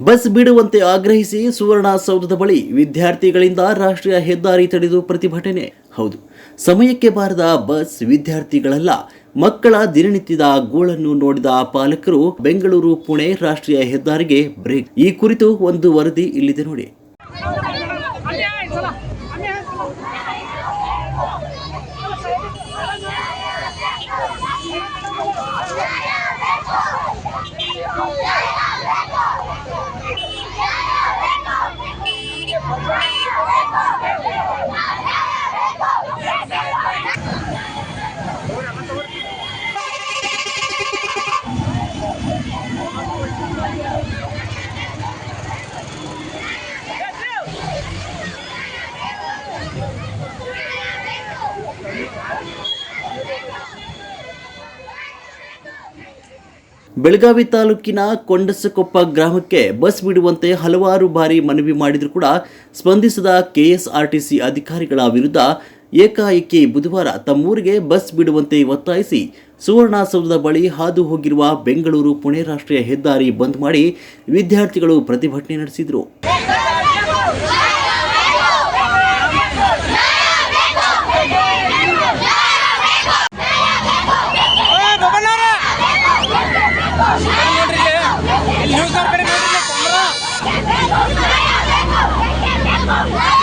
Bus ಬಿಡುವಂತೆ ಆಗ್ರಹಿಸಿ ಸುವರ್ಣಸೌಧದ ಬಳಿ ವಿದ್ಯಾರ್ಥಿಗಳಿಂದ ರಾಷ್ಟ್ರೀಯ ಹೆದ್ದಾರಿ ತಡೆದು ಪ್ರತಿಭಟನೆ. ಹೌದು, ಸಮಯಕ್ಕೆ ಬಾರದ ಬಸ್ ವಿದ್ಯಾರ್ಥಿಗಳಲ್ಲ, ಮಕ್ಕಳ ದಿನನಿತ್ಯದ ಗೋಳನ್ನು ನೋಡಿದ ಪಾಲಕರು ಬೆಂಗಳೂರು, ಪುಣೆ ರಾಷ್ಟ್ರೀಯ ಹೆದ್ದಾರಿಗೆ ಬ್ರೇಕ್. ಈ ಕುರಿತು ಒಂದು ವರದಿ ಇಲ್ಲಿದೆ ನೋಡಿ. ಬೆಳಗಾವಿ ತಾಲೂಕಿನ ಕೊಂಡಸಕೊಪ್ಪ ಗ್ರಾಮಕ್ಕೆ ಬಸ್ ಬಿಡುವಂತೆ ಹಲವಾರು ಬಾರಿ ಮನವಿ ಮಾಡಿದರೂ ಕೂಡ ಸ್ಪಂದಿಸದ ಕೆಎಸ್ಆರ್ಟಿಸಿ ಅಧಿಕಾರಿಗಳ ವಿರುದ್ಧ ಏಕಾಏಕಿ ಬುಧವಾರ ತಮ್ಮೂರಿಗೆ ಬಸ್ ಬಿಡುವಂತೆ ಒತ್ತಾಯಿಸಿ ಸುವರ್ಣಸೌಧದ ಬಳಿ ಹಾದು ಹೋಗಿರುವ ಬೆಂಗಳೂರು ಪುಣೆ ರಾಷ್ಟ್ರೀಯ ಹೆದ್ದಾರಿ ಬಂದ್ ಮಾಡಿ ವಿದ್ಯಾರ್ಥಿಗಳು ಪ್ರತಿಭಟನೆ ನಡೆಸಿದರು. Mama!